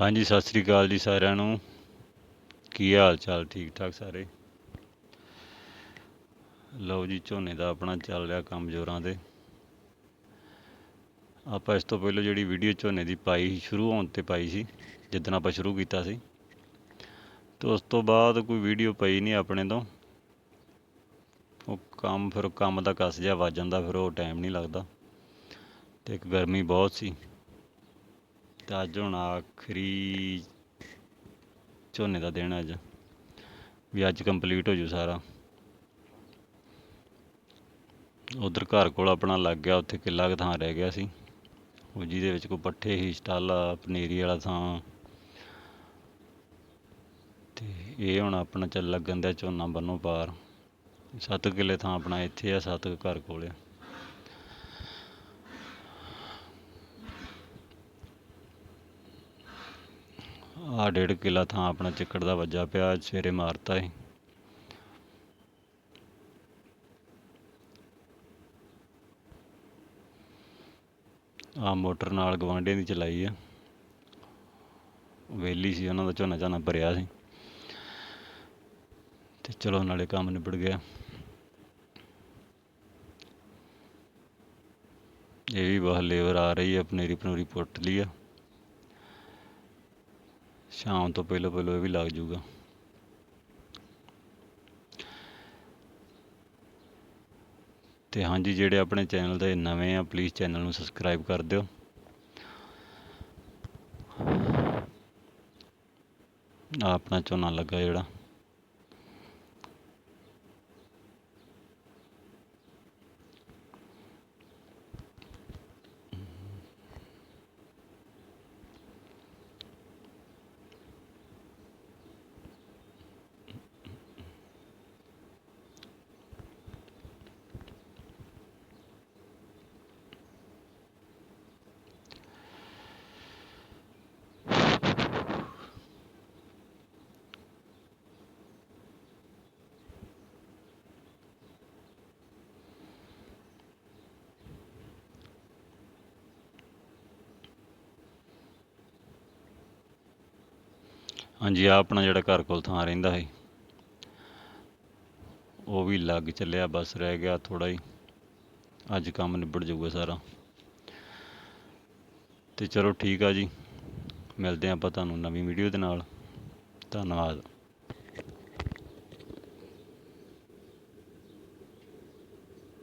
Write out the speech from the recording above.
ਹਾਂਜੀ, ਸਤਿ ਸ੍ਰੀ ਅਕਾਲ ਜੀ ਸਾਰਿਆਂ ਨੂੰ। ਕੀ ਹਾਲ ਚਾਲ? ਠੀਕ ਠਾਕ ਸਾਰੇ? ਲਓ ਜੀ, ਝੋਨੇ ਦਾ ਆਪਣਾ ਚੱਲ ਰਿਹਾ ਕੰਮ ਜ਼ੋਰਾਂ ਤੇ ਆਪਾਂ ਇਸ ਤੋਂ ਪਹਿਲਾਂ ਜਿਹੜੀ ਵੀਡੀਓ ਝੋਨੇ ਦੀ ਪਾਈ ਸੀ, ਸ਼ੁਰੂ ਹੋਣ ਤੇ ਪਾਈ ਸੀ, ਜਿੱਦਣ ਆਪਾਂ ਸ਼ੁਰੂ ਕੀਤਾ ਸੀ। ਤੇ ਉਸ ਤੋਂ ਬਾਅਦ ਕੋਈ ਵੀਡੀਓ ਪਈ ਨਹੀਂ ਆਪਣੇ ਤੋਂ। ਉਹ ਕੰਮ ਫਿਰ, ਕੰਮ ਦਾ ਕੱਸ ਜਿਹਾ ਵੱਜ ਜਾਂਦਾ, ਫਿਰ ਉਹ ਟਾਈਮ ਨਹੀਂ ਲੱਗਦਾ। ਤੇ ਇੱਕ ਗਰਮੀ ਬਹੁਤ ਸੀ। ਤੇ ਅੱਜ ਹੁਣ ਆਖਰੀ ਝੋਨੇ ਦਾ ਦਿਨ ਅੱਜ। ਵੀ ਅੱਜ ਕੰਪਲੀਟ ਹੋ ਜੂ ਸਾਰਾ। ਉਧਰ ਘਰ ਕੋਲ ਆਪਣਾ ਲੱਗ ਗਿਆ, ਉੱਥੇ ਕਿੱਲਾ ਕੁ ਥਾਂ ਰਹਿ ਗਿਆ ਸੀ। ਉਹ ਜਿਹਦੇ ਵਿੱਚ ਕੋਈ ਪੱਠੇ ਹੀ ਸਟਾਲਾ, ਪਨੀਰੀ ਵਾਲਾ ਥਾਂ। ਤੇ ਇਹ ਹੁਣ ਆਪਣਾ ਚੱਲ ਲੱਗਣ ਦਾ ਝੋਨਾ ਬੰਨੋ ਪਾਰ। ਸੱਤ ਕਿੱਲੇ ਥਾਂ ਆਪਣਾ ਇੱਥੇ ਆ, ਸੱਤ ਕੁ ਘਰ ਕੋਲ ਆ। ਆ ਡੇਢ ਕਿਲਾ ਥਾਂ ਆਪਣਾ ਚਿੱਕੜ ਦਾ ਵੱਜਾ ਪਿਆ, ਅੱਜ ਸਵੇਰੇ ਮਾਰਤਾ ਏ ਆ ਮੋਟਰ ਨਾਲ ਗਵਾਂਢੀਆਂ ਦੀ ਚਲਾਈ ਆ। ਵੇਲੀ ਸੀ, ਉਹਨਾਂ ਦਾ ਝੋਨਾ ਝਾਨਾ ਭਰਿਆ ਸੀ। ਤੇ ਚਲੋ ਨਾਲੇ ਕੰਮ ਨਿਬੜ ਗਿਆ। ਇਹ ਵੀ ਬਹੁਤ ਲੇਬਰ ਆ ਰਹੀ ਹੈ ਪਨੀਰੀ ਪਨੂਰੀ ਪੁੱਟ ਲਈ ਆ। ਸ਼ਾਮ ਤੋਂ ਪਹਿਲਾਂ ਪਹਿਲਾਂ ਇਹ ਵੀ ਲੱਗ ਜੂਗਾ ਤੇ ਹਾਂਜੀ, ਜਿਹੜੇ ਆਪਣੇ ਚੈਨਲ ਦੇ ਨਵੇਂ ਆ ਪਲੀਜ਼ ਚੈਨਲ ਨੂੰ ਸਬਸਕ੍ਰਾਈਬ ਕਰ ਦਿਓ। ਆਪਣਾ ਝੋਨਾ ਲੱਗਾ ਜਿਹੜਾ। ਹਾਂਜੀ ਆ ਆਪਣਾ ਜਿਹੜਾ ਘਰ ਕੋਲ ਥਾਂ ਰਹਿੰਦਾ ਸੀ। ਉਹ ਵੀ ਲੱਗ ਚੱਲਿਆ, ਬਸ ਰਹਿ ਗਿਆ ਥੋੜਾ ਹੀ। ਅੱਜ ਕੰਮ ਨਿਬੜ ਜਾਊਗਾ ਸਾਰਾ। ਤੇ ਚਲੋ ਠੀਕ ਆ ਜੀ। ਮਿਲਦੇ ਹਾਂ ਆਪਾਂ ਤੁਹਾਨੂੰ ਨਵੀਂ ਵੀਡੀਓ ਦੇ ਨਾਲ। ਧੰਨਵਾਦ।